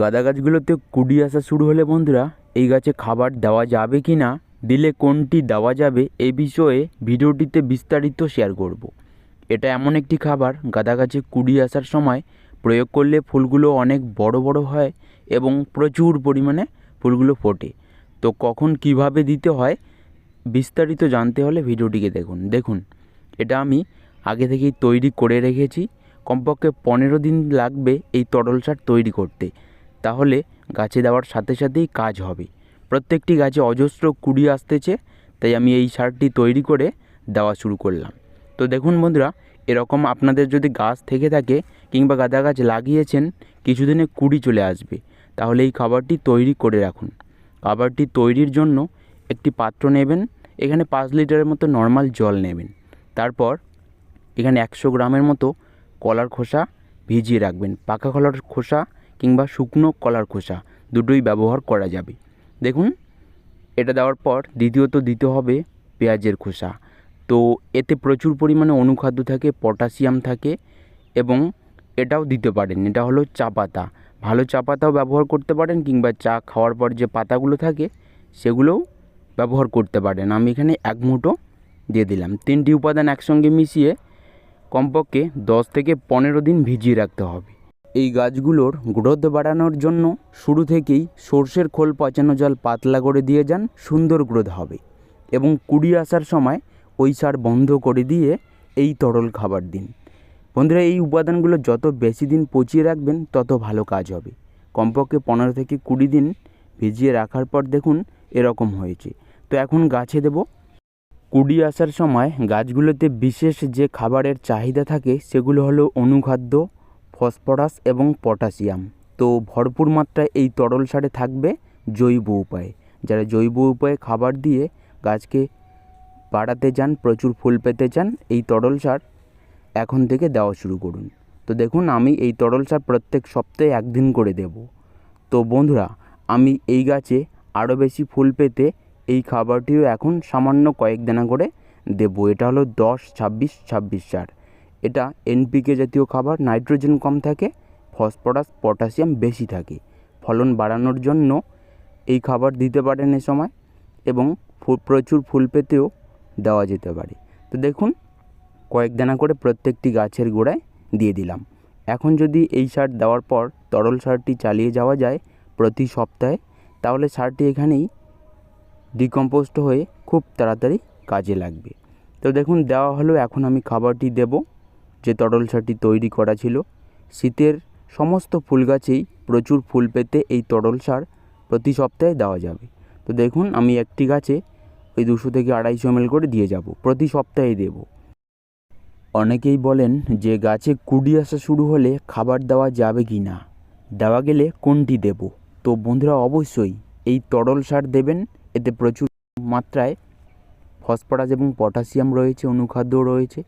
গাঁদা গাছগুলোতে কুড়ি আসা শুরু হলে বন্ধুরা, এই গাছে খাবার দেওয়া যাবে কি না দিলে কোনটি দেওয়া যাবে, এ বিষয়ে ভিডিওটিতে বিস্তারিত শেয়ার করব। এটা এমন একটি খাবার, গাঁদা গাছে কুড়ি আসার সময় প্রয়োগ করলে ফুলগুলো অনেক বড় বড় হয় এবং প্রচুর পরিমাণে ফুলগুলো ফোটে। তো কখন কীভাবে দিতে হয়, বিস্তারিত জানতে হলে ভিডিওটিকে দেখুন। দেখুন, এটা আমি আগে থেকেই তৈরি করে রেখেছি। কমপক্ষে পনেরো দিন লাগবে এই তরল সার তৈরি করতে। তাহলে গাছে দেওয়ার সাথে সাথেই কাজ হবে। প্রত্যেকটি গাছে অজস্র কুড়ি আসতেছে, তাই আমি এই সারটি তৈরি করে দেওয়া শুরু করলাম। তো দেখুন বন্ধুরা, এরকম আপনাদের যদি গাছ থেকে থাকে কিংবা গাঁদা গাছ লাগিয়েছেন, কিছুদিনে কুড়ি চলে আসবে। তাহলে এই খাবারটি তৈরি করে রাখুন। খাবারটি তৈরির জন্য একটি পাত্র নেবেন, এখানে পাঁচ লিটারের মতো নর্মাল জল নেবেন। তারপর এখানে একশো গ্রামের মতো কলার খোসা ভিজিয়ে রাখবেন। পাকা কলার খোসা কিংবা শুকনো কলার খোসা, দুটোই ব্যবহার করা যাবে। দেখুন, এটা দেওয়ার পর দ্বিতীয়ত দিতে হবে পেঁয়াজের খোসা। তো এতে প্রচুর পরিমাণে অনুখাদ্য থাকে, পটাশিয়াম থাকে এবং এটাও দিতে পারেন। এটা হলো চা পাতা। ভালো চা পাতাও ব্যবহার করতে পারেন কিংবা চা খাওয়ার পর যে পাতাগুলো থাকে, সেগুলোও ব্যবহার করতে পারেন। আমি এখানে এক মুঠো দিয়ে দিলাম। তিনটি উপাদান একসঙ্গে মিশিয়ে কমপক্ষে দশ থেকে পনেরো দিন ভিজিয়ে রাখতে হবে। এই গাছগুলোর গ্রোথ বাড়ানোর জন্য শুরু থেকেই সর্ষের খোল পচানো জল পাতলা করে দিয়ে যান, সুন্দর গ্রোথ হবে এবং কুড়ি আসার সময় ওই সার বন্ধ করে দিয়ে এই তরল খাবার দিন। বন্ধুরা, এই উপাদানগুলো যত বেশি দিন পচিয়ে রাখবেন, তত ভালো কাজ হবে। কমপক্ষে পনেরো থেকে কুড়ি দিন ভিজিয়ে রাখার পর দেখুন এরকম হয়েছে। তো এখন গাছে দেব। কুড়ি আসার সময় গাছগুলোতে বিশেষ যে খাবারের চাহিদা থাকে, সেগুলো হলো অনুখাদ্য ফসফরাস এবং পটাশিয়াম। তো ভরপুর মাত্রায় এই তরল সারে থাকবে জৈব উপায়ে। যারা জৈব উপায়ে খাবার দিয়ে গাছকে বাড়াতে চান, প্রচুর ফুল পেতে চান, এই তরল সার এখন থেকে দেওয়া শুরু করুন। তো দেখুন, আমি এই তরল সার প্রত্যেক সপ্তাহে একদিন করে দেব। তো বন্ধুরা, আমি এই গাছে আরও বেশি ফুল পেতে এই খাবারটিও এখন সামান্য কয়েক দানা করে দেবো। এটা হলো দশ, ছাব্বিশ ছাব্বিশ সার। এটা এনপিকে জাতীয় খাবার, নাইট্রোজেন কম থাকে, ফসফরাস, পটাশিয়াম বেশি থাকে। ফলন বাড়ানোর জন্য এই খাবার দিতে পারেন এ সময় এবং প্রচুর ফুল পেতেও দেওয়া যেতে পারে। তো দেখুন, কয়েক দানা করে প্রত্যেকটি গাছের গোড়ায় দিয়ে দিলাম। এখন যদি এই সার দেওয়ার পর তরল সারটি চালিয়ে যাওয়া যায় প্রতি সপ্তাহে, তাহলে সারটি এখানেই ডিকম্পোস্ট হয়ে খুব তাড়াতাড়ি কাজে লাগবে। তো দেখুন, দেওয়া হলো, এখন আমি খাবারটি দেব। যে তরল সারটি তৈরি করা ছিল, শীতের সমস্ত ফুল গাছেই প্রচুর ফুল পেতে এই তরল সার প্রতি সপ্তাহে দেওয়া যাবে। তো দেখুন, আমি একটি গাছে ওই দুশো থেকে আড়াইশো এমএল করে দিয়ে যাব, প্রতি সপ্তাহে দেব। অনেকেই বলেন যে গাছে কুড়ি আসা শুরু হলে খাবার দেওয়া যাবে কি না? দেওয়া গেলে কোনটি দেব? তো বন্ধুরা, অবশ্যই এই তরল সার দেবেন, এতে প্রচুর মাত্রায় ফসফরাস এবং পটাশিয়াম রয়েছে, অনুখাদ্য রয়েছে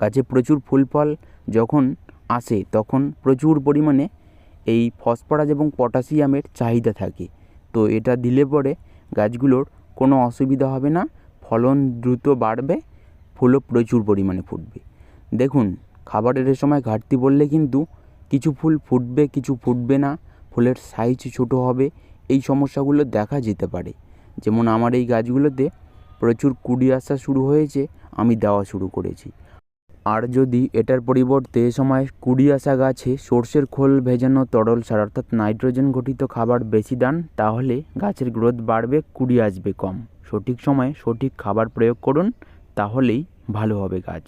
গাছে প্রচুর ফুল ফল যখন আসে, তখন প্রচুর পরিমাণে এই ফসফরাস এবং পটাশিয়ামের চাহিদা থাকে। তো এটা দিলে পরে গাছগুলোর কোনো অসুবিধা হবে না, ফলন দ্রুত বাড়বে, ফুলও প্রচুর পরিমাণে ফুটবে। দেখুন, খাবারের সময় ঘাটতি বললে কিন্তু কিছু ফুল ফুটবে, কিছু ফুটবে না, ফুলের সাইজ ছোটো হবে, এই সমস্যাগুলো দেখা যেতে পারে। যেমন আমার এই গাছগুলোতে প্রচুর কুড়ি আসা শুরু হয়েছে, আমি দেওয়া শুরু করেছি। আর যদি এটার পরিবর্তে এ সময় কুড়ি আসা গাছে সর্ষের খোল ভেজানো তরল সার অর্থাৎ নাইট্রোজেন ঘটিত খাবার বেশি দান, তাহলে গাছের গ্রোথ বাড়বে কুড়ি আসবে কম। সঠিক সময়ে সঠিক খাবার প্রয়োগ করুন, তাহলেই ভালো হবে গাছ।